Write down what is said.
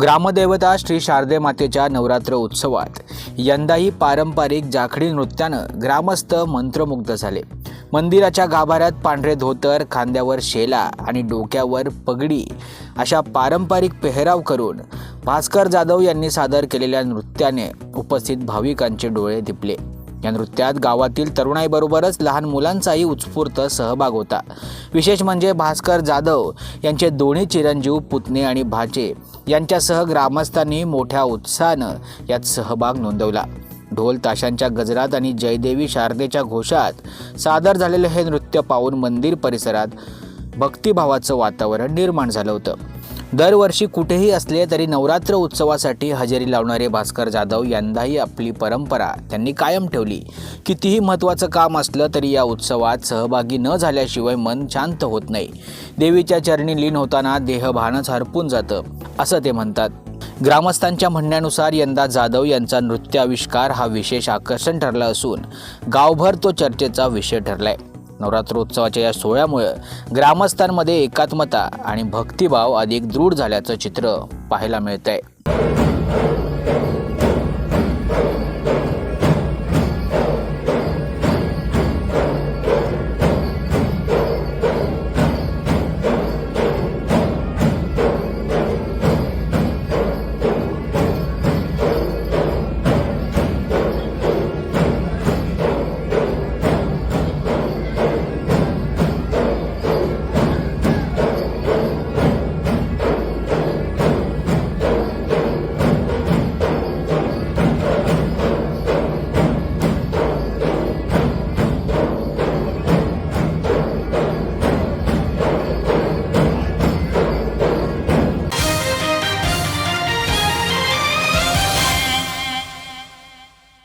ग्रामदेवता श्री शारदे मातेच्या नवरात्र उत्सवात यंदाही पारंपरिक जाखडी नृत्यानं ग्रामस्थ मंत्रमुग्ध झाले. मंदिराच्या गाभाऱ्यात पांढरे धोतर खांद्यावर शेला आणि डोक्यावर पगडी अशा पारंपरिक पेहराव करून भास्कर जाधव यांनी सादर केलेल्या नृत्याने उपस्थित भाविकांचे डोळे दिपले या नृत्यात गावातील तरुणाईबरोबरच लहान मुलांचाही उत्स्फूर्त सहभाग होता. विशेष म्हणजे भास्कर जाधव यांचे दोन्ही चिरंजीव पुतणे आणि भाचे यांच्यासह ग्रामस्थांनी मोठ्या उत्साहानं यात सहभाग नोंदवला. ढोल ताशांच्या गजरात आणि जयदेवी शारदेच्या घोषात सादर झालेलं हे नृत्य पाहून मंदिर परिसरात भक्तिभावाचं वातावरण निर्माण झालं होतं. दरवर्षी कुठेही असले तरी नवरात्र उत्सवासाठी हजेरी लावणारे भास्कर जाधव यंदाही आपली परंपरा त्यांनी कायम ठेवली. कितीही महत्त्वाचं काम असलं तरी या उत्सवात सहभागी न झाल्याशिवाय मन शांत होत नाही. देवीच्या चरणी लीन होताना देहभानच हरपून जातं असं ते म्हणतात. ग्रामस्थांच्या म्हणण्यानुसार यंदा जाधव यांचा नृत्याविष्कार हा विशेष आकर्षण ठरला असून गावभर तो चर्चेचा विषय ठरलाय. नवरात्रोत्सवाच्या या सोहळ्यामुळे ग्रामस्थांमध्ये एकात्मता आणि भक्तिभाव अधिक दृढ झाल्याचं चित्र पाहायला मिळतंय.